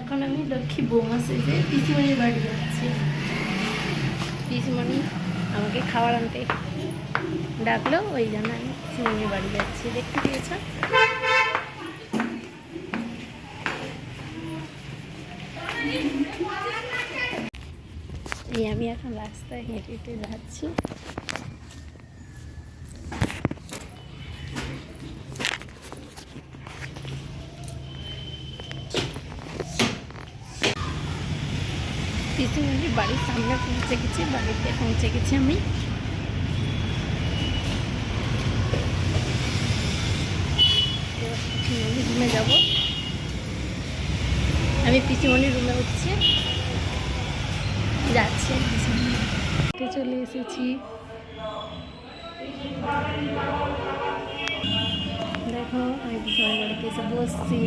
এখন আমি লক্ষ্মী বৌমা সেজে পিসিমণির বাড়ি যাচ্ছি। পিসিমণি আমাকে খাবার আনতে ডাকলো, ওই জন্য আমি পিসিমণির বাড়ি যাচ্ছি। দেখতে পেয়েছ? এই আমি এখন রাস্তায় হেঁটে হেঁটে যাচ্ছি। পিসিমণির বাড়ির সামনে পৌঁছে গেছি, বাড়িতে পৌঁছে গেছি আমি। রুমে যাব। আমি পিসিমণির রুমে উঠছি। যাচ্ছি। চলে এসেছি। দেখো, আমি পিসিমণির বাড়িতে এসে বসছি।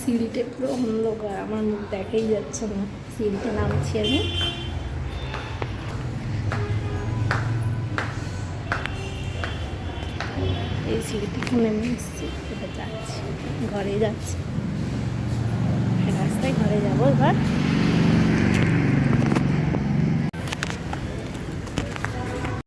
সিঁড়িতে পুরো অন্ধকার, আমার মুখ দেখাই যাচ্ছে না। সিঁড়িতে নামছি আমি। এই সিঁড়ি থেকে নেমে এসেছি, এবার যাচ্ছি, ঘরে যাচ্ছি। রাস্তায় ঘরে যাব এবার।